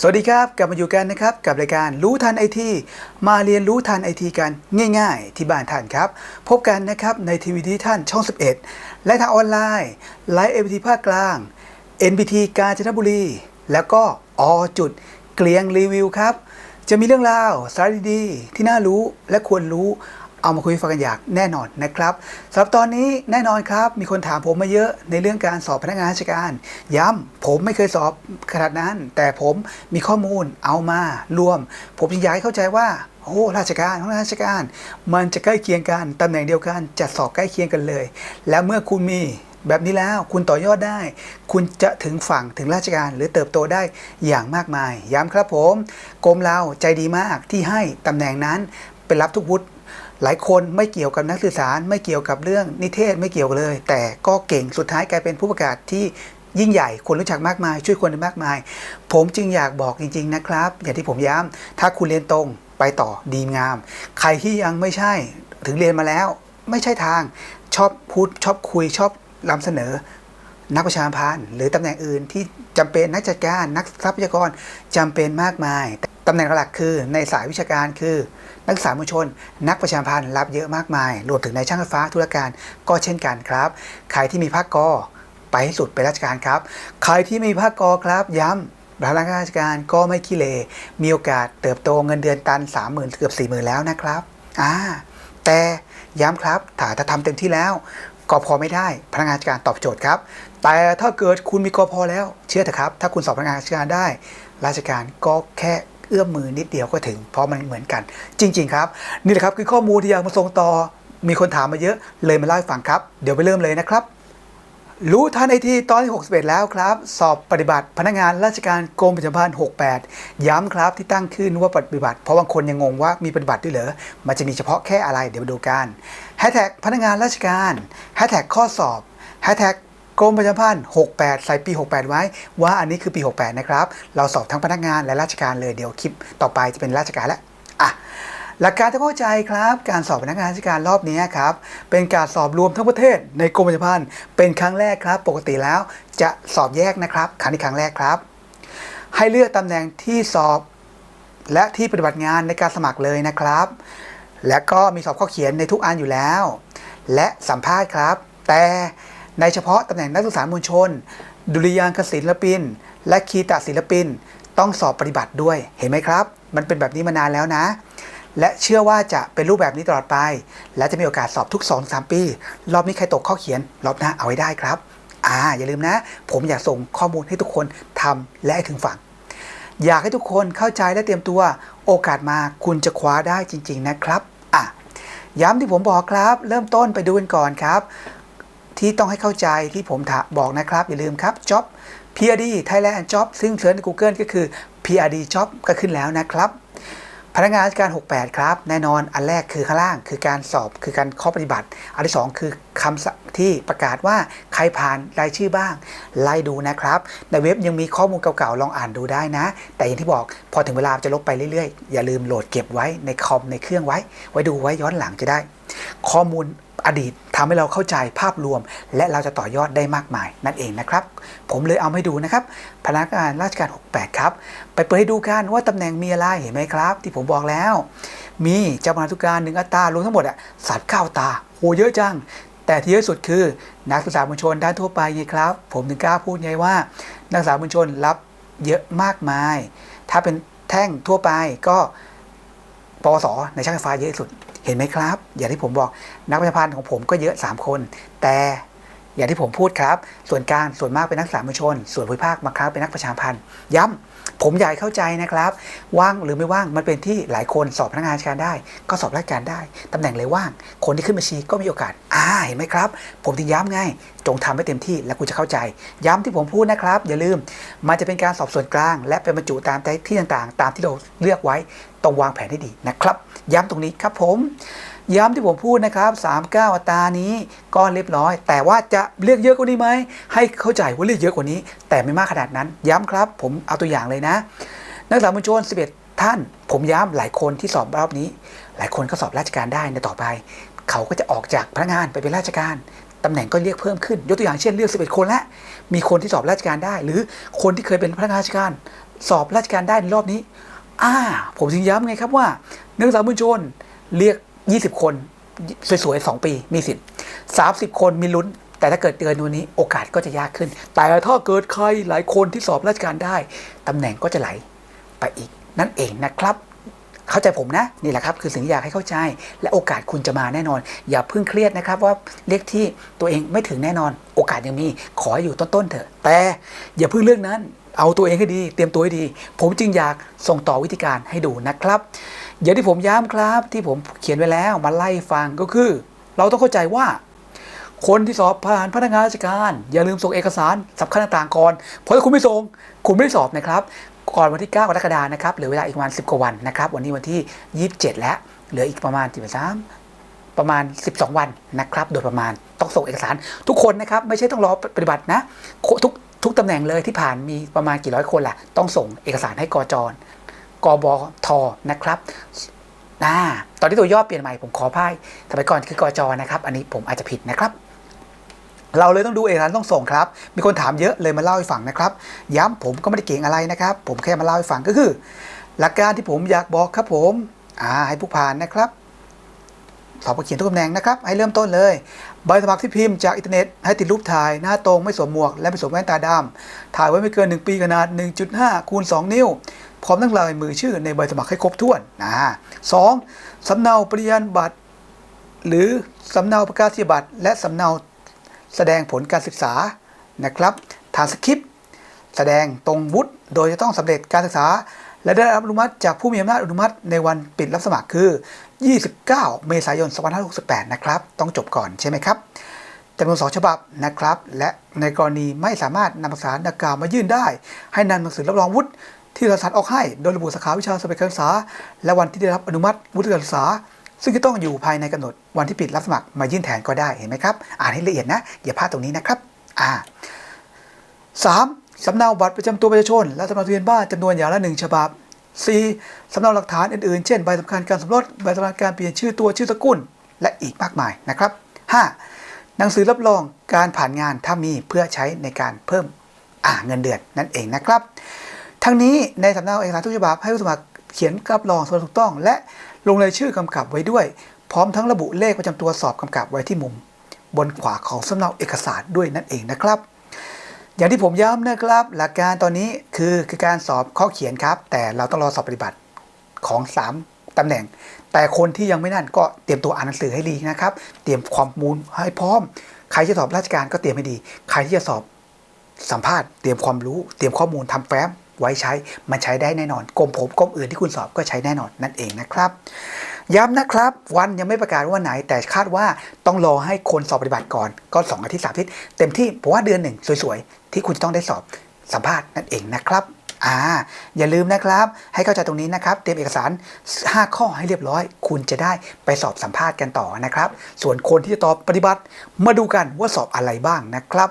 สวัสดีครับ กลับมาอยู่กันนะครับ กับรายการรู้ทันไอทีมาเรียนรู้ทันไอทีกันง่าย ๆ ที่บ้านท่านครับ พบกันนะครับในทีวีที่ท่านช่อง 11 และทางออนไลน์ไลฟ์เอ t ภาคกลาง NBT กาญจนบุรี แล้วก็อจุดเกลียงรีวิวครับ จะมีเรื่องราวสาระดีๆที่น่ารู้และควรรู้ เอามาคุยฟังกันอยางแน่นอนนะครับสำหรับตอนนี้แน่นอนครับ มีคนถามผมมาเยอะในเรื่องการสอบพนักงานราชการ ย้ำผมไม่เคยสอบขนาดนั้น แต่ผมมีข้อมูลเอามารวม ผมจึงอยากให้เข้าใจว่าโอ้ราชการพนักงราชการ มันจะใกล้เคียงกันตำแหน่งเดียวกันจะสอบใกล้เคียงกันเลย แล้วเมื่อคุณมีแบบนี้แล้วคุณต่อยอดได้ คุณจะถึงฝั่งถึงราชการหรือเติบโตได้อย่างมากมาย ย้ำครับผมกรมเราใจดีมากที่ให้ตำแหน่งนั้นเป็นรับทุกวุฒิ หลายคนไม่เกี่ยวกับนักสื่อสาร ไม่เกี่ยวกับเรื่องนิเทศไม่เกี่ยวเลย แต่ก็เก่งสุดท้ายกลายเป็นผู้ประกาศที่ยิ่งใหญ่คนรู้จักมากมาย ช่วยคนได้มากมาย ผมจึงอยากบอกจริง ๆ นะครับ อย่างที่ผมย้ำถ้าคุณเรียนตรงไปต่อดีงาม ใครที่ยังไม่ใช่ถึงเรียนมาแล้ว ไม่ใช่ทางชอบพูดชอบคุยชอบนำเสนอ นักประชาพันธ์หรือตำแหน่งอื่นที่จำเป็นนักจัดการนักทรัพยากรจำเป็นมากมาย ตำแหน่งหลักคือในสายวิชาการคือ นักศึกษามวลชน นักประชาพันธ์รับเยอะมากมาย รวมถึงในช่างไฟฟ้าธุรการก็เช่นกันครับ ใครที่มีภาคกอไปให้สุดไปนราชการครับ ใครที่มีภาคกอครับย้ำพนักงานราชการก็ไม่ขี้เลมีโอกาสเติบโตเงินเดือนตัน 30,000เกือบ40,000 แล้วนะครับอ่าแต่ย้ำครับถ้าถ้าทำเต็มที่แล้วกพอไม่ได้พนักงานราชการตอบโจทย์ครับ แต่ถ้าเกิดคุณมีกพอแล้ว เชื่อเถอะครับ ถ้าคุณสอบพนักงานราชการได้ ราชการก็แค่ เอื้อมมือนิดเดียวก็ถึง เพราะมันเหมือนกัน จริง ๆ ครับ นี่แหละครับคือข้อมูลที่อยากมาส่งต่อมีคนถามมาเยอะเลยมาเล่าให้ฟังครับ เดี๋ยวไปเริ่มเลยนะครับ รู้ทันไอทีตอนที่ 61 แล้วครับ สอบปฏิบัติพนักงานราชการกรมประชาพันธ์68 ย้ำครับที่ตั้งขึ้นว่าปฏิบัติ เพราะบางคนยังงงว่ามีปฏิบัติด้วยเหรอ มันจะมีเฉพาะแค่อะไรเดี๋ยวมาดูกันแฮชแท็กพนักงานราชการแฮชแท็กข้อสอบแฮชแท็ก กรมประชาพันธ์68 ใส่ปี 68 ไว้ ว่าอันนี้คือปี 68 นะครับ เราสอบทั้งพนักงานและราชการเลยเดี๋ยวคลิปต่อไปจะเป็นราชการแล้วอะหลักการที่เข้าใจครับ การสอบพนักงานราชการรอบนี้ครับ เป็นการสอบรวมทั้งประเทศ ในกรมประชาพันธ์เป็นครั้งแรกครับ ปกติแล้วจะสอบแยกนะครับครั้งนี้ครั้งแรกครับ ให้เลือกตำแหน่งที่สอบและที่ปฏิบัติงานในการสมัครเลยนะครับ และก็มีสอบข้อเขียนในทุกอันอยู่แล้ว และสัมภาษณ์ครับ แต่ ในเฉพาะตำแหน่งนักศึกษามวลชน ดุริยางคศิลปิน และคีตศิลปิน ต้องสอบปฏิบัติด้วย เห็นไหมครับ มันเป็นแบบนี้มานานแล้วนะ และเชื่อว่าจะเป็นรูปแบบนี้ตลอดไป และจะมีโอกาสสอบทุก 2-3 ปี รอบนี้ใครตกข้อเขียน รอบหน้าเอาไว้ได้ครับ อ่า อย่าลืมนะ ผมอยากส่งข้อมูลให้ทุกคนทำและให้ถึงฝั่ง อยากให้ทุกคนเข้าใจและเตรียมตัว โอกาสมาคุณจะคว้าได้จริง ๆ นะครับ อะย้ำที่ผมบอกครับ เริ่มต้นไปดูกันก่อนครับ ที่ต้องให้เข้าใจที่ผมบอกนะครับ อย่าลืมครับ job PRD Thailand job ซึ่งเสิร์ชใน Google ก็คือ PRD job ก็ขึ้นแล้วนะครับพนักงานราชการ 68 ครับ แน่นอน อันแรกคือข้างล่าง คือการสอบ คือการข้อปฏิบัติ อันที่ 2 คือคำที่ประกาศว่าใครผ่านรายชื่อบ้าง ไล่ดูนะครับ ในเว็บยังมีข้อมูลเก่าๆ ลองอ่านดูได้นะ แต่อย่างที่บอก พอถึงเวลาจะลบไปเรื่อยๆ อย่าลืมโหลดเก็บไว้ในคอมในเครื่องไว้ ไว้ดูไว้ย้อนหลังจะได้ ข้อมูล อดีตทำให้เราเข้าใจภาพรวม และเราจะต่อยอดได้มากมาย นั่นเองนะครับ ผมเลยเอาให้ดูนะครับ พนักงานราชการ 68 ครับ ไปเปิดให้ดูกันว่าตำแหน่งมีอะไรเห็นไหมครับ ที่ผมบอกแล้ว มีเจ้าพนักงานธุการหนึ่งอัตรารวมทั้งหมดอะสัตว์ข้าวตาโหเยอะจัง แต่ที่เยอะสุดคือนักศึกษามวลชนด้านทั่วไปไงครับ ผมถึงกล้าพูดไงว่า นักศึกษามวลชนรับเยอะมากมาย ถ้าเป็นแท่งทั่วไปก็ปวสในช่างไฟฟ้าเยอะที่สุด เห็นไหมครับ อย่างที่ผมบอกนักประชาพันธ์ของผมก็เยอะ 3 คน แต่อย่างที่ผมพูดครับ ส่วนกลางส่วนมากเป็นนักศึกษามวลชน ส่วนภูมิภาคบางครั้งเป็นนักประชาพันธ์ย้ำผมอยากให้เข้าใจนะครับ ว่างหรือไม่ว่างมันเป็นที่หลายคนสอบพนักงานราชการได้ ก็สอบราชการได้ตำแหน่งเลยว่าง คนที่ขึ้นบัญชีก็มีโอกาสอ่าเห็นไหมครับ ผมถึงย้ำไงจงทำให้เต็มที่แล้วคุณจะเข้าใจ ย้ำที่ผมพูดนะครับ อย่าลืม มันจะเป็นการสอบส่วนกลาง และเป็นบรรจุตามที่ต่างๆ ตามที่เราเลือกไว้ต้องวางแผนให้ดีนะครับ ย้ำตรงนี้ครับผม ย้ำที่ผมพูดนะครับ39อัตรานี้ก็เรียบร้อย แต่ว่าจะเรียกเยอะกว่านี้ไหมให้เข้าใจว่าเรียกเยอะกว่านี้ แต่ไม่มากขนาดนั้น ย้ำครับ ผมเอาตัวอย่างเลยนะ นักศึกษามวลชน11 ท่าน ผมย้ำหลายคนที่สอบรอบนี้ หลายคนก็สอบราชการได้ในต่อไป เขาก็จะออกจากพนักงานไปเป็นราชการตำแหน่งก็เรียกเพิ่มขึ้น ยกตัวอย่างเช่นเลือก 11 คนแล้วมีคนที่สอบราชการได้ หรือคนที่เคยเป็นพนักงานราชการ สอบราชการได้ในรอบนี้ อ่าผมถึงย้ำไงครับว่านักศึกษามวลชนเรียก 20 คนสวยๆ2 ปีมีสิทธิ์30 คนมีลุ้น แต่ถ้าเกิดเกินวันนี้โอกาสก็จะยากขึ้น แต่ถ้าเกิดใครหลายคนที่สอบราชการได้ตำแหน่งก็จะไหลไปอีก นั่นเองนะครับ เข้าใจผมนะ นี่แหละครับ คือสิ่งที่อยากให้เข้าใจ และโอกาสคุณจะมาแน่นอน อย่าเพิ่งเครียดนะครับว่าเลขที่ตัวเองไม่ถึงแน่นอน โอกาสยังมีขออยู่ต้นๆเถอะ แต่อย่าเพิ่งเรื่องนั้น เอาตัวเองให้ดี เตรียมตัวให้ดี ผมจึงอยากส่งต่อวิธีการให้ดูนะครับ อย่างที่ผมย้ำครับ ที่ผมเขียนไว้แล้วมาไล่ฟังก็คือ เราต้องเข้าใจว่า คนที่สอบผ่านพนักงานราชการ อย่าลืมส่งเอกสารสำคัญต่างๆก่อนเพราะถ้าคุณไม่ส่งคุณไม่ได้สอบนะครับ ก่อนวันที่ 9 กรกฎานะครับเหลือเวลาอีกประมาณ 10 กว่าวันนะครับวันนี้วันที่ 27 แล้วเหลืออีกประมาณที่สามประมาณ 12 วันนะครับ โดยประมาณต้องส่งเอกสารทุกคนนะครับ ไม่ใช่ต้องรอปฏิบัตินะ ทุก ทุกตำแหน่งเลยที่ผ่านมีประมาณกี่ร้อยคนล่ะ ต้องส่งเอกสารให้กอจกบทนะครับอ่าตอนที่ตัวย่อเปลี่ยนใหม่ผมขอพ่ายสมัยก่อนคือกอจนะครับ อันนี้ผมอาจจะผิดนะครับ เราเลยต้องดูเอกสารต้องส่งครับ มีคนถามเยอะเลยมาเล่าให้ฟังนะครับ ย้ำผมก็ไม่ได้เก่งอะไรนะครับ ผมแค่มาเล่าให้ฟังก็คือ หลักการที่ผมอยากบอกครับผมอ่าให้ผู้ผ่านนะครับสอบประเขียนทุกตำแหน่งนะครับ ให้เริ่มต้นเลยใบสมัครที่พิมพ์จากอินเทอร์เน็ตให้ติดรูปถ่ายหน้าตรงไม่สวมหมวก และไม่สวมแว่นตาดำถ่ายไว้ไม่เกิน 1 ปีขนาด 1.5 คูณ 2 นิ้ว พร้อมทั้งลายมือชื่อในใบสมัครให้ครบถ้วนนะสองสำเนาปริญญาบัตร หรือสำเนาประกาศนียบัตร และสำเนาแสดงผลการศึกษานะครับฐานสคริปต์แสดงตรงวุฒิโดยจะต้องสำเร็จการศึกษา และได้รับอนุมัติจากผู้มีอำนาจอนุมัติในวันปิดรับสมัครคือ 29 เมษายน 2568 นะครับ ต้องจบก่อนใช่ไหมครับจำนวน2ฉบับนะครับ และในกรณีไม่สามารถนำเอกสารดังกล่าวมายื่นได้ ให้นำหนังสือรับรองวุฒิที่รัฐสัตออกให้ โดยระบุสาขาวิชาสมัยการศึกษา และวันที่ได้รับอนุมัติวุฒิการศึกษา ซึ่งจะต้องอยู่ภายในกำหนดวันที่ปิดรับสมัครมายื่นแทนก็ได้เห็นไหมครับ อ่านให้ละเอียดนะ อย่าพลาดตรงนี้นะครับอ่าสามสำเนาบัตรประจำตัวประชาชน และสำเนาทะเบียนบ้านจำนวนอย่างละหนึ่งฉบับ 4. สำเนาหลักฐานอื่นๆ เช่นใบสำคัญการสมรสใบสำคัญการเปลี่ยนชื่อตัวชื่อสกุล และอีกมากมายนะครับ 5. หนังสือรับรองการผ่านงานถ้ามีเพื่อใช้ในการเพิ่มอ่าเงินเดือนนั่นเองนะครับ ทั้งนี้ในสำเนาเอกสารทุกฉบับให้ผู้สมัครเขียนรับรองส่วนถูกต้อง และลงรายชื่อกำกับไว้ด้วย พร้อมทั้งระบุเลขประจำตัวสอบกำกับไว้ที่มุม บนขวาของสำเนาเอกสารด้วยนั่นเองนะครับ อย่างที่ผมย้ำนะครับ หลักการตอนนี้คือคือการสอบข้อเขียนครับ แต่เราต้องรอสอบปฏิบัติของ 3ตำแหน่ง แต่คนที่ยังไม่นั่นก็เตรียมตัวอ่านหนังสือให้ดีนะครับ เตรียมความมูลให้พร้อม ใครจะสอบราชการก็เตรียมให้ดี ใครที่จะสอบสัมภาษณ์เตรียมความรู้เตรียมข้อมูลทำแฟ้มไว้ใช้มันใช้ได้แน่นอนกรมผมกรมอื่นที่คุณสอบก็ใช้แน่นอนนั่นเองนะครับ ย้ำนะครับ วันยังไม่ประกาศว่าวันไหน แต่คาดว่าต้องรอให้คนสอบปฏิบัติก่อน ก็ 2 อาทิตย์สามอาทิตย์เต็มที่ผมว่าเดือนหนึ่งสวยๆ ที่คุณจะต้องได้สอบสัมภาษณ์นั่นเองนะครับอ่าอย่าลืมนะครับ ให้เข้าใจตรงนี้นะครับ เตรียมเอกสาร 5 ข้อให้เรียบร้อย คุณจะได้ไปสอบสัมภาษณ์กันต่อนะครับ ส่วนคนที่จะตอบปฏิบัติ มาดูกันว่าสอบอะไรบ้างนะครับ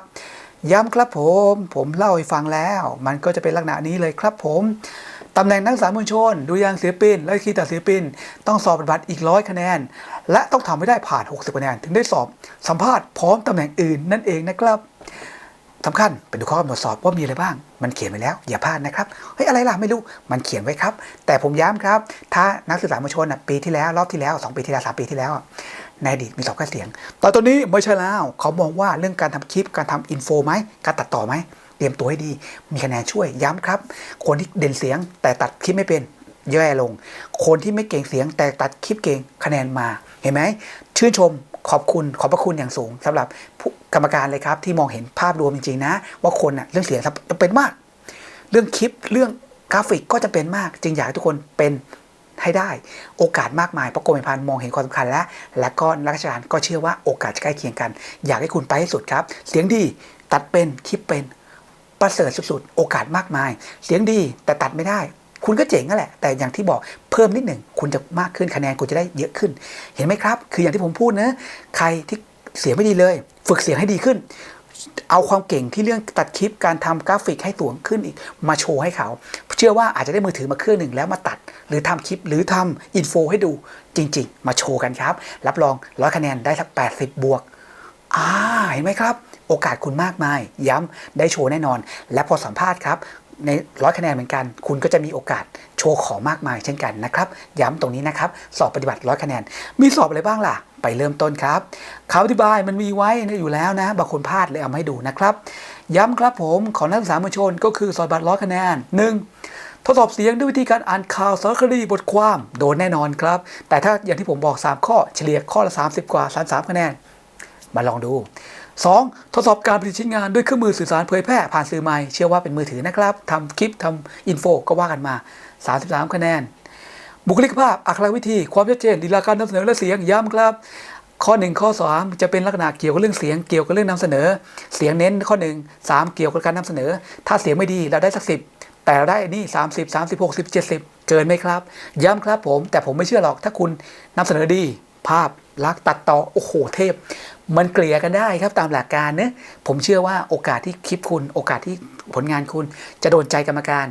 ย้ำครับผม ผมเล่าให้ฟังแล้ว มันก็จะเป็นลักษณะนี้เลยครับผม ตำแหน่งนักศึกษามวลชน ดูยางศิลปิน และคีตาศิลปิน ต้องสอบปฏิบัติอีกร้อยคะแนน และต้องทำให้ได้ผ่าน 60คะแนน ถึงได้สอบสัมภาษณ์พร้อมตำแหน่งอื่นนั่นเองนะครับสำคัญไปดูข้อกำหนดสอบว่ามีอะไรบ้าง มันเขียนไว้แล้ว อย่าพลาดนะครับเฮ้ยอะไรล่ะไม่รู้มันเขียนไว้ครับ แต่ผมย้ำครับ ถ้านักศึกษามวลชนปีที่แล้วรอบที่แล้วสองปีที่แล้วสามปีที่แล้วในอดีตมีสอบแค่เสียงแต่ตอนนี้ไม่ใช่แล้วเขามองว่าเรื่องการทำคลิปการทำอินโฟไหมการตัดต่อไหม เตรียมตัวให้ดี มีคะแนนช่วยย้ำครับ คนที่เด่นเสียงแต่ตัดคลิปไม่เป็นแย่ลง คนที่ไม่เก่งเสียงแต่ตัดคลิปเก่งคะแนนมา เห็นไหม ชื่นชมขอบคุณขอบพระคุณอย่างสูงสำหรับกรรมการเลยครับที่มองเห็นภาพรวมจริงๆนะ ว่าคนอะเรื่องเสียงจำเป็นมาก เรื่องคลิปเรื่องกราฟิกก็จะเป็นมาก จึงอยากให้ทุกคนเป็นให้ได้ โอกาสมากมายเพราะกรมพันธ์มองเห็นความสำคัญแล้ว และก็นักราชการก็เชื่อว่าโอกาสจะใกล้เคียงกัน อยากให้คุณไปให้สุดครับ เสียงดีตัดเป็นคลิปเป็น ประเสริฐสุดๆ โอกาสมากมาย เสียงดีแต่ตัดไม่ได้ คุณก็เจ๋งนั่นแหละ แต่อย่างที่บอกเพิ่มนิดหนึ่ง คุณจะมากขึ้นคะแนนคุณจะได้เยอะขึ้น เห็นไหมครับ คืออย่างที่ผมพูดนะใครที่เสียงไม่ดีเลย ฝึกเสียงให้ดีขึ้น เอาความเก่งที่เรื่องตัดคลิปการทำกราฟิกให้สูงขึ้นอีกมาโชว์ให้เขา เชื่อว่าอาจจะได้มือถือมาเครื่องหนึ่งแล้วมาตัด หรือทำคลิปหรือทำอินโฟให้ดูจริง ๆ มาโชว์กันครับ รับรองร้อยคะแนนได้สัก80 บวกอ่าเห็นไหมครับ โอกาสคุณมากมาย ย้ำได้โชว์แน่นอน และพอสัมภาษณ์ครับ ในร้อยคะแนนเหมือนกัน คุณก็จะมีโอกาสโชว์ของมากมายเช่นกันนะครับ ย้ำตรงนี้นะครับ สอบปฏิบัติร้อยคะแนน มีสอบอะไรบ้างล่ะ ไปเริ่มต้นครับคำอธิบายมันมีไว้อยู่แล้วนะ บางคนพลาดเลยเอามาให้ดูนะครับ ย้ำครับผมของนักศึกษามวลชนก็คือสอบปฏิบัติร้อยคะแนนหนึ่งทดสอบเสียงด้วยวิธีการอ่านข่าวสารคดีบทความโดนแน่นอนครับ แต่ถ้าอย่างที่ผมบอก 3 ข้อเฉลี่ยข้อละ 30 กว่า 33 คะแนน มาลองดู 2. ทดสอบการผลิตชิ้นงานด้วยเครื่องมือสื่อสารเผยแพร่ผ่านสื่อใหม่เชื่อว่าเป็นมือถือนะครับทำคลิปทำอินโฟก็ว่ากันมา 33 คะแนน บุคลิกภาพอักขระวิธีความชัดเจนลีลาการนำเสนอและเสียงย้ำครับ ข้อ 1 ข้อ2จะเป็นลักษณะเกี่ยวกับเรื่องเสียงเกี่ยวกับเรื่องนำเสนอ เสียงเน้นข้อ 1 3 เกี่ยวกับการนำเสนอ ถ้าเสียงไม่ดีเราได้สักสิบแต่เราได้นี่ 30 30 60 70 เกินไหมครับ ย้ำครับผม แต่ผมไม่เชื่อหรอกถ้าคุณนำเสนอดี ภาพลักษณ์ตัดต่อ โอ้โห เทพ มันเกลี่ยกันได้ครับตามหลักการเนะผมเชื่อว่าโอกาสที่คลิปคุณ โอกาสที่ผลงานคุณจะโดนใจกรรมการ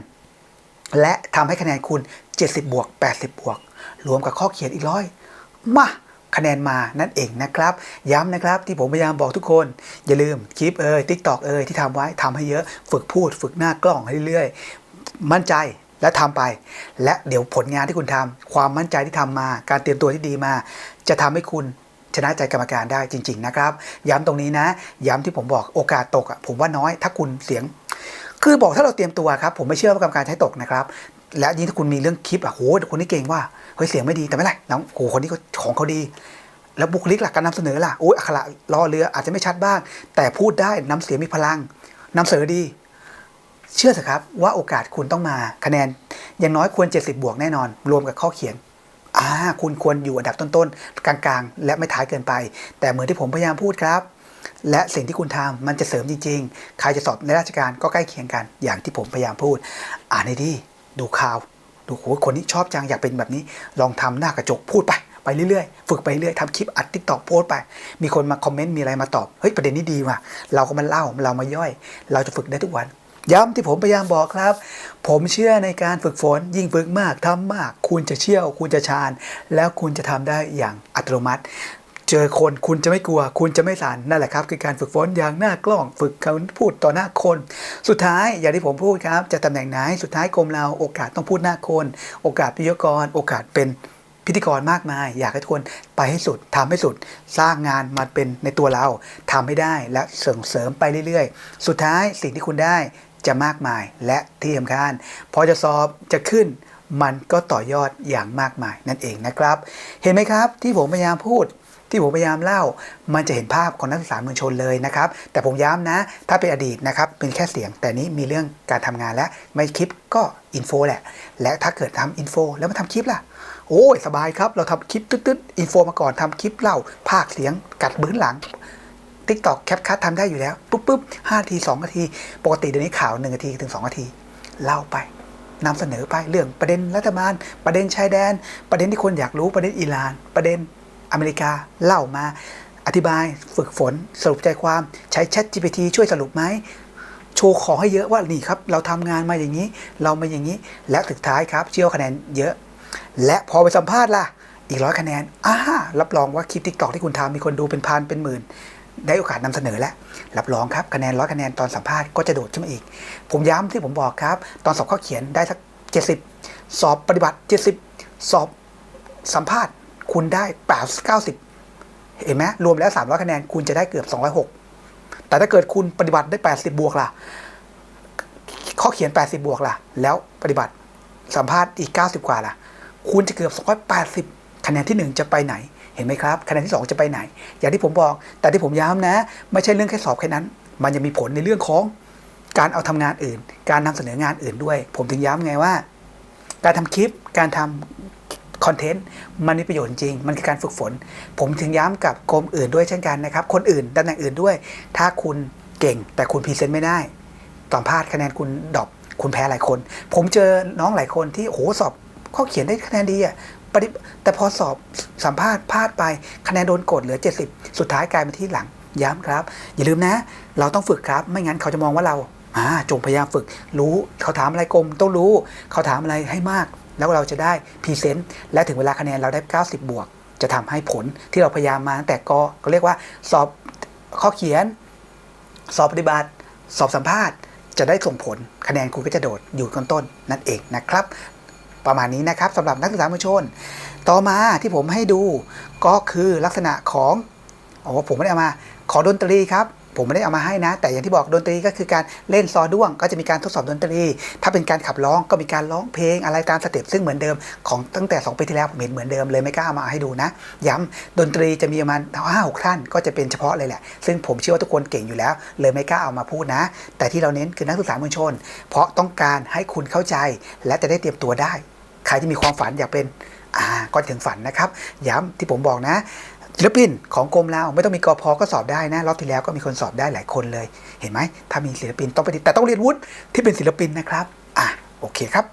และทำให้คะแนนคุณ 70 บวก 80 บวก รวมกับข้อเขียนอีกร้อยมาคะแนนมานั่นเองนะครับ ย้ำนะครับที่ผมพยายามบอกทุกคน อย่าลืมคลิปเอ่ยทิกตอกเอ่ยที่ทำไว้ทำให้เยอะฝึกพูด ฝึกหน้ากล้องให้เรื่อยๆ มั่นใจและทำไป และเดี๋ยวผลงานที่คุณทำความมั่นใจที่ทำมา การเตรียมตัวที่ดีมา จะทำให้คุณ ชนะใจกรรมการได้จริง ๆ นะครับ ย้ำตรงนี้นะ ย้ำที่ผมบอกโอกาสตกอะผมว่าน้อยถ้าคุณเสียง คือบอกถ้าเราเตรียมตัวครับ ผมไม่เชื่อว่ากรรมการใช้ตกนะครับและยิ่งถ้าคุณมีเรื่องคลิปอะโหคนนี้เก่งว่าเฮ้ยเสียงไม่ดีแต่ไม่ไรน้องโหคนนี้ของเขาดี แล้วบุคลิกหลักการนำเสนอล่ะโอ้ยอักขระล่อเรืออาจจะไม่ชัดบ้าง แต่พูดได้น้ำเสียงมีพลังนำเสนอดี เชื่อเถอะครับว่าโอกาสคุณต้องมาคะแนนอย่างน้อยควร 70 บวกแน่นอน รวมกับข้อเขียน อ่าคุณควรอยู่อันดับต้นๆ กลางๆ และไม่ท้ายเกินไป แต่เหมือนที่ผมพยายามพูดครับ และสิ่งที่คุณทำมันจะเสริมจริงๆ ใครจะสอบในราชการก็ใกล้เคียงกัน อย่างที่ผมพยายามพูด อ่านให้ดีดูข่าว ดูโหคนนี้ชอบจังอยากเป็นแบบนี้ ลองทำหน้ากระจกพูดไปไปเรื่อยๆ ฝึกไปเรื่อยทำคลิปอัดติ๊กตอกโพสไป มีคนมาคอมเมนต์ มีอะไรมาตอบ เฮ้ย ประเด็นนี้ดีว่ะ เราก็มาเล่า เรามาย่อย เราจะฝึกได้ทุกวัน ย้ำที่ผมพยายามบอกครับ ผมเชื่อในการฝึกฝน ยิ่งฝึกมากทำมาก คุณจะเชี่ยว คุณจะชาญ แล้วคุณจะทำได้อย่างอัตโนมัติ เจอคนคุณจะไม่กลัว คุณจะไม่สันนั่นแหละครับ คือการฝึกฝนอย่างหน้ากล้อง ฝึกการพูดต่อหน้าคน สุดท้ายอย่างที่ผมพูดครับ จะตำแหน่งไหนสุดท้ายกรมเราโอกาสต้องพูดหน้าคน โอกาสพิธีกร โอกาสเป็นพิธีกรมากมาย อยากให้ทุกคนไปให้สุดทำให้สุด สร้างงานมาเป็นในตัวเราทำให้ได้และส่งเสริมไปเรื่อยๆ สุดท้ายสิ่งที่คุณได้ จะมากมายและที่สำคัญพอจะสอบจะขึ้น มันก็ต่อยอดอย่างมากมายนั่นเองนะครับ เห็นไหมครับที่ผมพยายามพูดที่ผมพยายามเล่า มันจะเห็นภาพของนักศึกษาเมวลชนเลยนะครับ แต่ผมย้ำนะ ถ้าเป็นอดีตนะครับ เป็นแค่เสียง แต่นี้มีเรื่องการทำงานและไม่คลิปก็อินโฟแหละ และถ้าเกิดทำอินโฟแล้วมาทำคลิปล่ะ โอ้ย สบายครับ เราทำคลิปตึ๊ดๆอินโฟมาก่อนทำคลิปเล่า ภาคเสียงกัดบื้นหลัง ทิกตอกแคปคัททำได้อยู่แล้วปุ๊บปุ๊บห้านาทีสองนาที ปกติเดี๋ยวนี้ข่าวหนึ่งนาทีถึงสองนาที เล่าไปนำเสนอไปเรื่องประเด็นรัฐบาล ประเด็นชายแดน ประเด็นที่คนอยากรู้ประเด็นอิหร่าน ประเด็นอเมริกาเล่ามา อธิบายฝึกฝน สรุปใจความใช้ Chat GPT ช่วยสรุปไหมโชว์ของให้เยอะว่านี่ครับ เราทำงานมาอย่างนี้ เรามาอย่างนี้ และสุดท้ายครับ เชื่อคะแนนเยอะ และพอไปสัมภาษณ์ล่ะ อีกร้อยคะแนนอ่ารับรองว่าคลิปทิกตอกที่คุณทำมีคนดูเป็นพันเป็นหมื่น ได้โอกาสนำเสนอแล้ว รับรองครับคะแนนร้อยคะแนนตอนสัมภาษณ์ก็จะโดดขึ้นมาอีก ผมย้ำที่ผมบอกครับ ตอนสอบข้อเขียนได้สัก 70 สอบปฏิบัติ 70 สอบสัมภาษณ์ คุณได้8 90เห็นไหมรวมแล้ว 300 คะแนนคุณจะได้เกือบ 206 แต่ถ้าเกิดคุณปฏิบัติได้ 80 บวกล่ะ ข้อเขียน 80 บวกล่ะ แล้วปฏิบัติสัมภาษณ์อีก 90 กว่าล่ะ คุณจะเกือบ 280 คะแนนที่ 1 จะไปไหน เห็นไหมครับคะแนนที่ 2 จะไปไหน อย่างที่ผมบอก แต่ที่ผมย้ำนะ ไม่ใช่เรื่องแค่สอบแค่นั้น มันยังมีผลในเรื่องของการเอาทำงานอื่น การนำเสนองานอื่นด้วย ผมถึงย้ำไงว่า การทำคลิปการทำคอนเทนต์มันมีประโยชน์จริง มันคือการฝึกฝน ผมถึงย้ำกับกรมอื่นด้วยเช่นกันนะครับ คนอื่นตำแหน่งอื่นด้วย ถ้าคุณเก่งแต่คุณพรีเซนต์ไม่ได้ตอนพลาดคะแนนคุณดรอปคุณแพ้หลายคน ผมเจอน้องหลายคนที่โอ้โหสอบข้อเขียนได้คะแนนดีอะ ปฏิแต่พอสอบสัมภาษณ์พลาดไปคะแนนโดนกดเหลือ 70 สุดท้ายกลายเป็นที่หลัง ย้ำครับ อย่าลืมนะ เราต้องฝึกครับ ไม่งั้นเขาจะมองว่าเราอ่าจงพยายามฝึก รู้เขาถามอะไรกรมต้องรู้ เขาถามอะไรให้มาก แล้วเราจะได้พรีเซนต์และถึงเวลาคะแนนเราได้ 90 บวก จะทำให้ผลที่เราพยายามมาตั้งแต่ก็ก็เรียกว่าสอบข้อเขียน สอบปฏิบัติ สอบสัมภาษณ์จะได้ส่งผลคะแนนคุณก็จะโดดอยู่ต้นนั่นเองนะครับ ประมาณนี้นะครับสำหรับนักศึกษามวลชน ต่อมาที่ผมให้ดูก็คือลักษณะของโอ้ผมไม่ได้เอามาขอดนตรีครับผมไม่ได้เอามาให้นะ แต่อย่างที่บอกดนตรีก็คือการเล่นซอด้วง ก็จะมีการทดสอบดนตรี ถ้าเป็นการขับร้องก็มีการร้องเพลงอะไรตามสเต็ปซึ่งเหมือนเดิมของตั้งแต่ 2 ปีที่แล้วผมเห็นเหมือนเดิมเลยไม่กล้าเอามาให้ดูนะ ย้ำดนตรีจะมีประมาณห้าหกท่านก็จะเป็นเฉพาะเลยแหละ ซึ่งผมเชื่อว่าทุกคนเก่งอยู่แล้ว เลยไม่กล้าเอามาพูดนะ แต่ที่เราเน้นคือนักศึกษามวลชน เพราะต้องการให้คุณเข้าใจและจะได้เตรียมตัวได้ ใครที่มีความฝันอยากเป็นอ่าก็ถึงฝันนะครับ ย้ำที่ผมบอกนะศิลปินของกรมเราไม่ต้องมีกอพอก็สอบได้นะรอบที่แล้วก็มีคนสอบได้หลายคนเลย เห็นไหมถ้ามีศิลปินต้องไปแต่ต้องเรียนวุฒิที่เป็นศิลปินนะครับอะโอเคครับ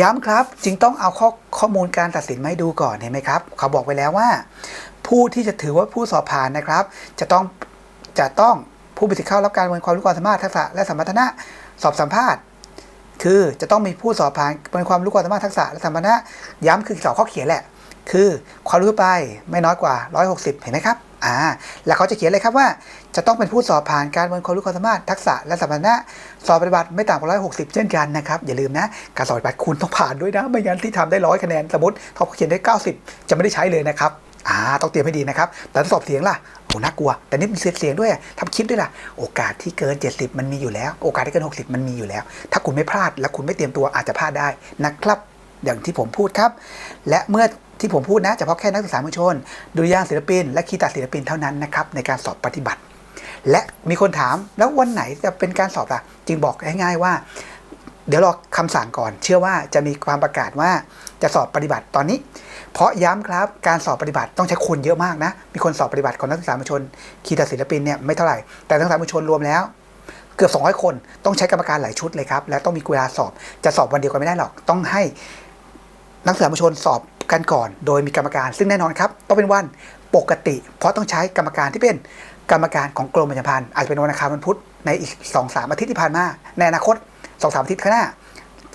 ย้ำครับจึงต้องเอาข้อข้อมูลการตัดสินมาให้ดูก่อนเห็นไหมครับ เขาบอกไว้แล้วว่า ผู้ที่จะถือว่าผู้สอบผ่านนะครับ จะต้องจะต้องผู้มีสิทธิ์เข้ารับการประเมินความรู้ความสามารถทักษะและสมรรถนะสอบสัมภาษณ์ คือจะต้องมีผู้สอบผ่านเป็นความรู้ความสามารถทักษะและสมรรถนะย้ำคือสอบข้อเขียนแหละ คือความรู้ไปไม่น้อยกว่า 160 เห็นไหมครับอ่าแล้วเขาจะเขียนเลยครับว่า จะต้องเป็นผู้สอบผ่านการประเมินความรู้ความสามารถทักษะและสมรรถนะสอบปฏิบัติไม่ต่ำกว่า 160 เช่นกันนะครับ อย่าลืมนะ การสอบปฏิบัติคุณต้องผ่านด้วยนะ ไม่งั้นที่ทำได้ร้อยคะแนนสมมติเขาเขียนได้ 90 จะไม่ได้ใช้เลยนะครับอ่าต้องเตรียมให้ดีนะครับแต่สอบเสียงล่ะ โอ้น่ากลัว แต่นี่เป็นเสียงด้วยทำคิดด้วยล่ะ โอกาสที่เกิน 70 มันมีอยู่แล้ว โอกาสที่เกิน 60 มันมีอยู่แล้ว ถ้าคุณไม่พลาดและคุณไม่เตรียมตัวอาจจะพลาดได้นะครับ อย่างที่ผมพูดครับ และเมื่อที่ผมพูดนะเฉพาะแค่นักศึกษามวลชน ดุริยางศิลปิน และคีตัดศิลปินเท่านั้นนะครับในการสอบปฏิบัติ และมีคนถามแล้ววันไหนจะเป็นการสอบล่ะ จึงบอกง่ายๆว่า เดี๋ยวรอคำสั่งก่อน เชื่อว่าจะมีความประกาศว่าจะสอบปฏิบัติตอนนี้ เพราะย้ำครับการสอบปฏิบัติต้องใช้คนเยอะมากนะ มีคนสอบปฏิบัติของนักศึกษามวลชนคีตศิลปินเนี่ยไม่เท่าไหร่ แต่นักศึกษามวลชนรวมแล้ว เกือบ 200 คน ต้องใช้กรรมการหลายชุดเลยครับ และต้องมีเวลาสอบ จะสอบวันเดียวกันไม่ได้หรอก ต้องให้นักศึกษามวลชนสอบกันก่อน โดยมีกรรมการ ซึ่งแน่นอนครับต้องเป็นวันปกติ เพราะต้องใช้กรรมการที่เป็นกรรมการของกรมประชาสัมพันธ์อาจจะเป็นวันอังคารวันพุธในอีก2อสามอาทิตย์ที่ผ่านมาในอนาคต2อสามอาทิตย์ข้างหน้า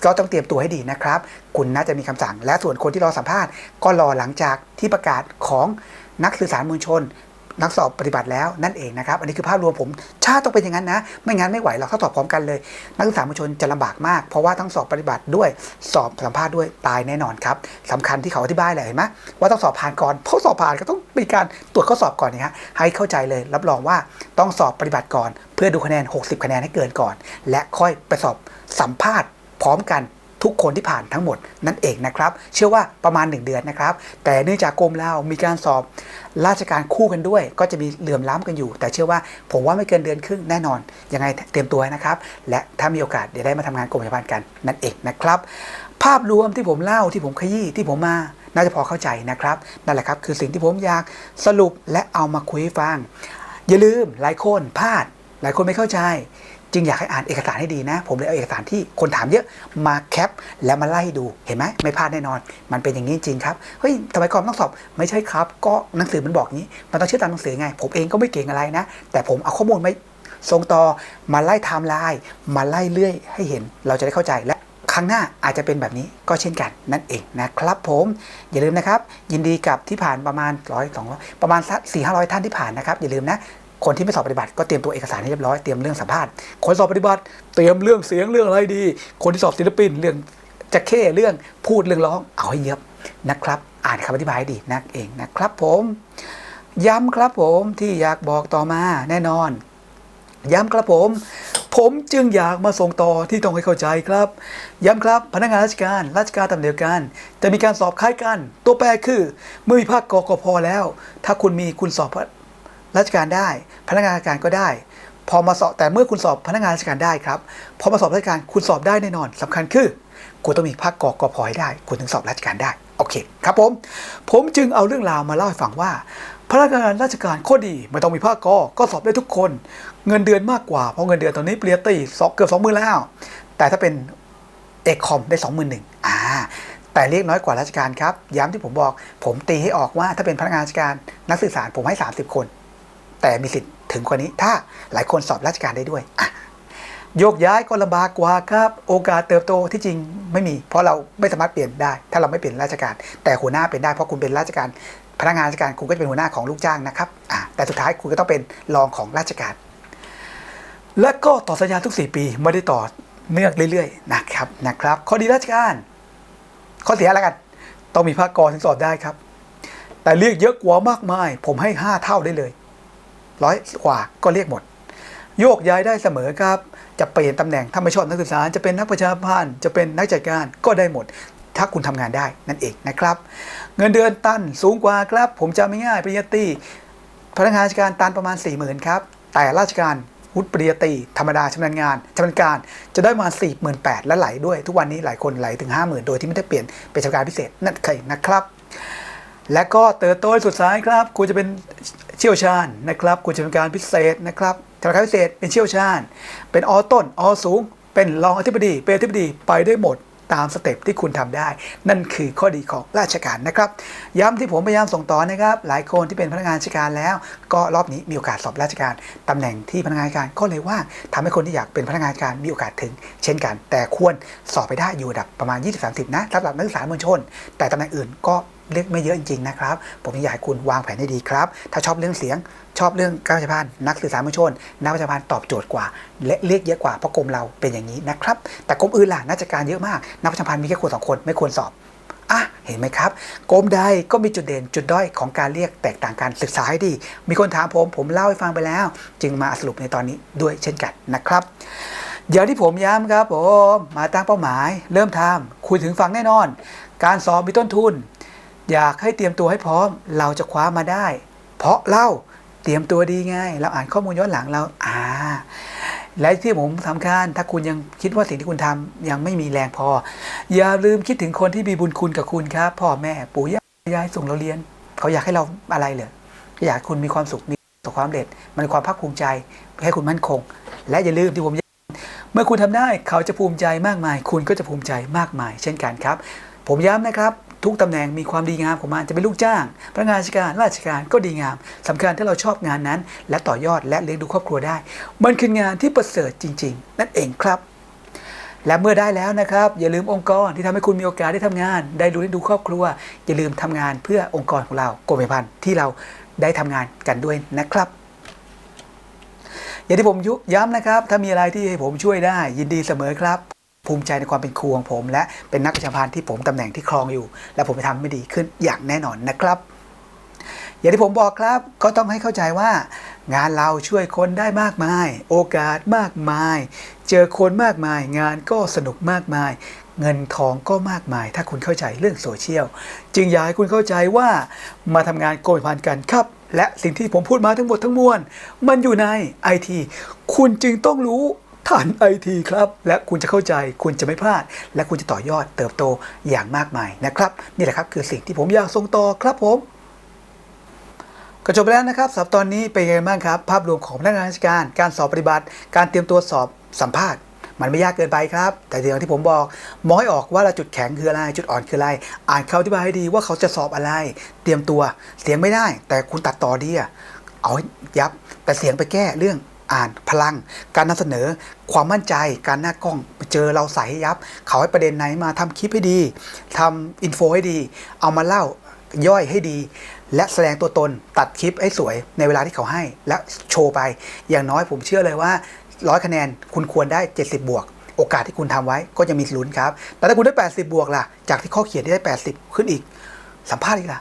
ก็ต้องเตรียมตัวให้ดีนะครับ คุณน่าจะมีคำสั่ง และส่วนคนที่รอสัมภาษณ์ก็รอหลังจากที่ประกาศของนักสื่อสารมวลชน นักสอบปฏิบัติแล้วนั่นเองนะครับ อันนี้คือภาพรวมผม ชาติต้องเป็นอย่างนั้นนะ ไม่งั้นไม่ไหวเราถ้าสอบพร้อมกันเลย นักศึกษามวลชนจะลำบากมาก เพราะว่าต้องสอบปฏิบัติด้วยสอบสัมภาษณ์ด้วยตายแน่นอนครับสำคัญที่เขาอธิบายเลยเห็นไหมว่าต้องสอบผ่านก่อนเพราะสอบผ่านก็ต้องมีการตรวจข้อสอบก่อนนะฮะให้เข้าใจเลย รับรองว่าต้องสอบปฏิบัติก่อน เพื่อดูคะแนน 60 คะแนนให้เกินก่อน และค่อยไปสอบสัมภาษณ์ พร้อมกันทุกคนที่ผ่านทั้งหมดนั่นเองนะครับ เชื่อว่าประมาณ 1 เดือนนะครับ แต่เนื่องจากกรมเรามีการสอบราชการคู่กันด้วย ก็จะมีเหลื่อมล้ำกันอยู่ แต่เชื่อว่าผมว่าไม่เกินเดือนครึ่งแน่นอน ยังไงเตรียมตัวนะครับ และถ้ามีโอกาสเดี๋ยวได้มาทำงานกรมพยาบาลกันนั่นเองนะครับ ภาพรวมที่ผมเล่าที่ผมขยี้ที่ผมมาน่าจะพอเข้าใจนะครับนั่นแหละครับ คือสิ่งที่ผมอยากสรุปและเอามาคุยให้ฟัง อย่าลืมหลายคนพลาด หลายคนไม่เข้าใจ จึงอยากให้อ่านเอกสารให้ดีนะ ผมเลยเอาเอกสารที่คนถามเยอะมาแคปแล้วมาไล่ดูเห็นไหมไม่พลาดแน่นอน มันเป็นอย่างนี้จริงครับเฮ้ยทำไมก่อนต้องสอบไม่ใช่ครับ ก็หนังสือมันบอกงี้ มันต้องเชื่อตามหนังสือไง ผมเองก็ไม่เก่งอะไรนะ แต่ผมเอาข้อมูลไม่ส่งต่อมาไล่ไทม์ไลน์มาไล่เรื่อยให้เห็นเราจะได้เข้าใจและครั้งหน้าอาจจะเป็นแบบนี้ก็เช่นกันนั่นเองนะครับผมอย่าลืมนะครับ ยินดีกับที่ผ่านประมาณร้อยสองประมาณสักสี่ห้าร้อยท่านที่ผ่านนะครับอย่าลืมนะ คนที่ไม่สอบปฏิบัติก็เตรียมตัวเอกสารให้เรียบร้อยเตรียมเรื่องสัมภาษณ์คนสอบปฏิบัติเตรียมเรื่องเสียงเรื่องอะไรดี คนที่สอบศิลปินเรื่องจะเข้เรื่องพูดเรื่องร้อง เอาให้เยอะนะครับ อ่านคำอธิบายดีนักเองนะครับผมย้ำครับผมที่อยากบอกต่อมาแน่นอน ย้ำครับผม ผมจึงอยากมาส่งต่อที่ต้องให้เข้าใจครับ ย้ำครับพนักงานราชการราชการตำแหน่งเดียวกัน จะมีการสอบคล้ายกัน ตัวแปรคือ เมื่อมีภาคกกพแล้ว ถ้าคุณมีคุณสอบ ราชการได้ พนักงานราชการก็ได้ พอมาสอบแต่เมื่อคุณสอบพนักงานราชการได้ครับพอมาสอบราชการคุณสอบได้แน่นอนสำคัญคือคุณต้องมีภาคกกพให้ได้ คุณถึงสอบราชการได้โอเคครับผม ผมจึงเอาเรื่องราวมาเล่าให้ฟังว่าพนักงานราชการโคตรดีไม่ต้องมีภาคกก็สอบได้ทุกคน เงินเดือนมากกว่าเพราะเงินเดือนตอนนี้เปลี่ยนตีสองเกือบสองหมื่นแล้ว แต่ถ้าเป็นเอกคอมได้สองหมื่นหนึ่งอ่าแต่เรียกน้อยกว่าราชการครับ ย้ำที่ผมบอก ผมตีให้ออกว่าถ้าเป็นพนักงานราชการนักสื่อสารผมให้ 30 คน แต่มีสิทธิ์ถึงกว่านี้ ถ้าหลายคนสอบราชการได้ด้วยโยกย้ายก็ลำบากกว่าครับ โอกาสเติบโตที่จริงไม่มี เพราะเราไม่สามารถเปลี่ยนได้ ถ้าเราไม่เปลี่ยนราชการ แต่หัวหน้าเป็นได้เพราะคุณเป็นราชการ พนักงานราชการคุณก็จะเป็นหัวหน้าของลูกจ้างนะครับแต่สุดท้ายคุณก็ต้องเป็นรองของราชการ และก็ต่อสัญญาทุก 4 ปีไม่ได้ต่อเนื่องเรื่อยๆนะครับนะครับ ข้อดีราชการ ข้อเสียอะไรกัน ต้องมีภาคกรถึงสอบได้ครับ แต่เรียกเยอะกว่ามากมาย ผมให้ 5 เท่าได้เลย ร้อยกว่าก็เรียกหมด โยกย้ายได้เสมอครับ จะเปลี่ยนตำแหน่งถ้าไม่ชอบนักศึกษา จะเป็นนักประชาพันธ์จะเป็นนักจัดการก็ได้หมด ถ้าคุณทำงานได้นั่นเองนะครับ เงินเดือนตันสูงกว่าครับ ผมจำไม่ง่ายปริญญาตรีพนักงานราชการตันประมาณ 4 0,000ครับ แต่ราชการวุฒิปริญญาตรีธรรมดาชำนาญงานชำนาญการจะได้มา 48,000และไหลด้วย ทุกวันนี้หลายคนไหลถึง 50,000 โดยที่ไม่ได้เปลี่ยนเป็นชำนาญการพิเศษนั่นเคยนะครับ และก็เติบโตสุดท้ายครับคุณจะเป็น เชี่ยวชาญนะครับคุณจะเป็นการพิเศษนะครับชำนาญการพิเศษเป็นเชี่ยวชาญ เป็นออต้นออสูง เป็นรองอธิบดีเป็นอธิบดีไปได้หมดตามสเต็ปที่คุณทำได้ นั่นคือข้อดีของราชการนะครับ ย้ำที่ผมพยายามส่งต่อนะครับ หลายคนที่เป็นพนักงานราชการแล้ว ก็รอบนี้มีโอกาสสอบราชการตำแหน่งที่พนักงานการก็เลยว่างทำให้คนที่อยากเป็นพนักงานการมีโอกาสถึง เช่นกัน แต่ควรสอบไปได้อยู่ระดับประมาณ 20-30 นะสำหรับนักศึกษามวลชน แต่ตำแหน่งอื่นก็ เรียกไม่เยอะจริงๆนะครับ ผมอยากให้คุณวางแผนให้ดีครับ ถ้าชอบเรื่องเสียงชอบเรื่องการประชาพันธ์นักสื่อสารมวลชน นักประชาพันธ์ตอบโจทย์กว่า และเรียกเยอะกว่าเพราะกรมเราเป็นอย่างนี้นะครับ แต่กรมอื่นล่ะนักจัดการเยอะมาก นักประชาพันธ์มีแค่คนสองคนไม่ควรสอบอะเห็นไหมครับกรมใดก็มีจุดเด่นจุดด้อยของการเรียกแตกต่างกันศึกษาให้ดี มีคนถามผมผมเล่าให้ฟังไปแล้ว จึงมาสรุปในตอนนี้ด้วยเช่นกันนะครับอย่างที่ผมย้ำครับผมมาตั้งเป้าหมาย เริ่มทำคุณถึงฟังแน่นอน การสอบมีต้นทุน อยากให้เตรียมตัวให้พร้อม เราจะคว้ามาได้ เพราะเราเตรียมตัวดีไง เราอ่านข้อมูลย้อนหลังเรา อ่า และที่ผมสำคัญถ้าคุณยังคิดว่าสิ่งที่คุณทำยังไม่มีแรงพอ อย่าลืมคิดถึงคนที่มีบุญคุณกับคุณครับ พ่อแม่ปู่ย่ายายส่งเราเรียน เขาอยากให้เราอะไรเหรออยากให้คุณมีความสุขมีประสบความสำเร็จ มันความภาคภูมิใจให้คุณมั่นคง และอย่าลืมที่ผมเมื่อคุณทำได้เขาจะภูมิใจมากมาย คุณก็จะภูมิใจมากมาย เช่นกันครับ ผมย้ำนะครับ ทุกตำแหน่งมีความดีงามของมันจะเป็นลูกจ้าง พนักงานราชการราชการก็ดีงามสำคัญถ้าเราชอบงานนั้น และต่อยอดและเลี้ยงดูครอบครัวได้ มันคืองานที่ประเสริฐจริง ๆ นั่นเองครับ และเมื่อได้แล้วนะครับ อย่าลืมองค์กรที่ทำให้คุณมีโอกาสได้ทำงาน ได้ดูได้ดูครอบครัว อย่าลืมทำงานเพื่อองค์กรของเรากรมพันธ์ที่เราได้ทำงานกันด้วยนะครับอย่างที่ผมยุย้ำนะครับ ถ้ามีอะไรที่ให้ผมช่วยได้ยินดีเสมอครับ ภูมิใจในความเป็นครูของผม และเป็นนักประชาพันธ์ที่ผมตำแหน่งที่ครองอยู่ และผมจะทำไม่ดีขึ้นอย่างแน่นอนนะครับ อย่างที่ผมบอกครับก็ต้องให้เข้าใจว่า งานเราช่วยคนได้มากมาย โอกาสมากมาย เจอคนมากมาย งานก็สนุกมากมาย เงินทองก็มากมาย ถ้าคุณเข้าใจเรื่องโซเชียลจึงอยากให้คุณเข้าใจว่ามาทำงานโกยพันกันครับและสิ่งที่ผมพูดมาทั้งหมดทั้งมวล มันอยู่ในไอทีคุณจึงต้องรู้ ฐานไอทีครับ และคุณจะเข้าใจคุณจะไม่พลาด และคุณจะต่อยอดเติบโตอย่างมากมายนะครับ นี่แหละครับคือสิ่งที่ผมอยากส่งต่อครับผมก็จบไปแล้วนะครับสำหรับตอนนี้เป็นยังไงบ้างครับ ภาพรวมของพนักงานราชการ การสอบปฏิบัติ การเตรียมตัวสอบสัมภาษณ์มันไม่ยากเกินไปครับ แต่อย่างที่ผมบอกมองให้ออกว่าเราจุดแข็งคืออะไร จุดอ่อนคืออะไร อ่านเขาอธิบายให้ดีว่าเขาจะสอบอะไร เตรียมตัว เสียงไม่ได้ แต่คุณตัดต่อดีอะเอาให้ยับ แต่เสียงไปแก้เรื่อง อ่านพลัง การนำเสนอ ความมั่นใจ การหน้ากล้องเจอเราใส่ให้ยับ เขาให้ประเด็นไหนมาทำคลิปให้ดีทำอินโฟให้ดี เอามาเล่าย่อยให้ดี และแสดงตัวตนตัดคลิปให้สวยในเวลาที่เขาให้ และโชว์ไป อย่างน้อยผมเชื่อเลยว่าร้อยคะแนนคุณควรได้ 70 บวก โอกาสที่คุณทำไว้ก็จะมีลุ้นครับ แต่ถ้าคุณได้ 80 บวกล่ะ จากที่ข้อเขียนที่ได้ 80 ขึ้นอีก สัมภาษณ์อีกล่ะ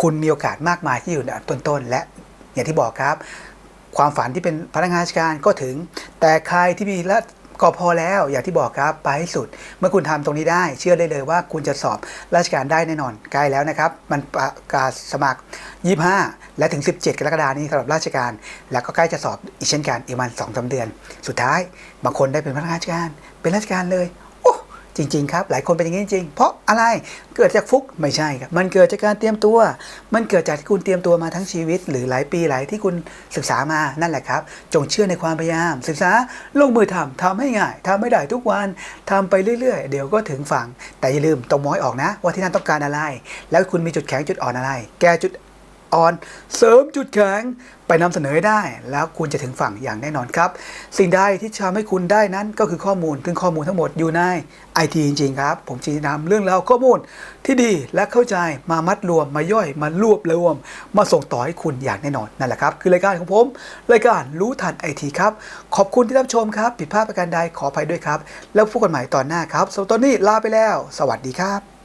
คุณมีโอกาสมากมายที่อยู่ในต้นๆและอย่างที่บอกครับ ความฝันที่เป็นพนักงานราชการก็ถึง แต่ใครที่มีและก็พอแล้วอย่างที่บอกครับไปให้สุด เมื่อคุณทำตรงนี้ได้ เชื่อได้เลยว่าคุณจะสอบราชการได้แน่นอนใกล้แล้วนะครับ มันประกาศสมัคร 25 และถึง 17 กรกฎาคมนี้สำหรับราชการ แล้วก็ใกล้จะสอบอีกเช่นกันอีกประมาณ2องสาเดือน สุดท้ายบางคนได้เป็นพนักงานราชการ เป็นราชการเลย จริงๆครับหลายคนเป็นอย่างนี้จริงเพราะอะไรเกิดจากฟุกไม่ใช่ครับ มันเกิดจากการเตรียมตัว มันเกิดจากที่คุณเตรียมตัวมาทั้งชีวิต หรือหลายปีหลายที่คุณศึกษามานั่นแหละครับ จงเชื่อในความพยายาม ศึกษาลงมือทำทำให้ง่ายทำไม่ได้ทุกวันทำไปเรื่อยๆ เดี๋ยวก็ถึงฝั่งแต่อย่าลืมต้องมองให้ออกนะ ว่าที่นั่นต้องการอะไร แล้วคุณมีจุดแข็งจุดอ่อนอะไร แก้จุด อ่อน เสริมจุดแข็งไปนำเสนอได้ แล้วคุณจะถึงฝั่งอย่างแน่นอนครับ สิ่งใดที่ทำให้คุณได้นั้นก็คือข้อมูลซึ่งข้อมูลทั้งหมดอยู่ในไอทีจริงๆครับ ผมจะนำเรื่องราวข้อมูลที่ดีและเข้าใจมามัดรวมมาย่อยมารวบรวม มาส่งต่อให้คุณอย่างแน่นอนนั่นแหละครับ คือรายการของผม รายการรู้ทันไอทีครับ ขอบคุณที่รับชมครับ ผิดพลาดประการใดขออภัยด้วยครับ แล้วพบกันใหม่ตอนหน้าครับสำหรับตอนนี้ลาไปแล้ว สวัสดีครับ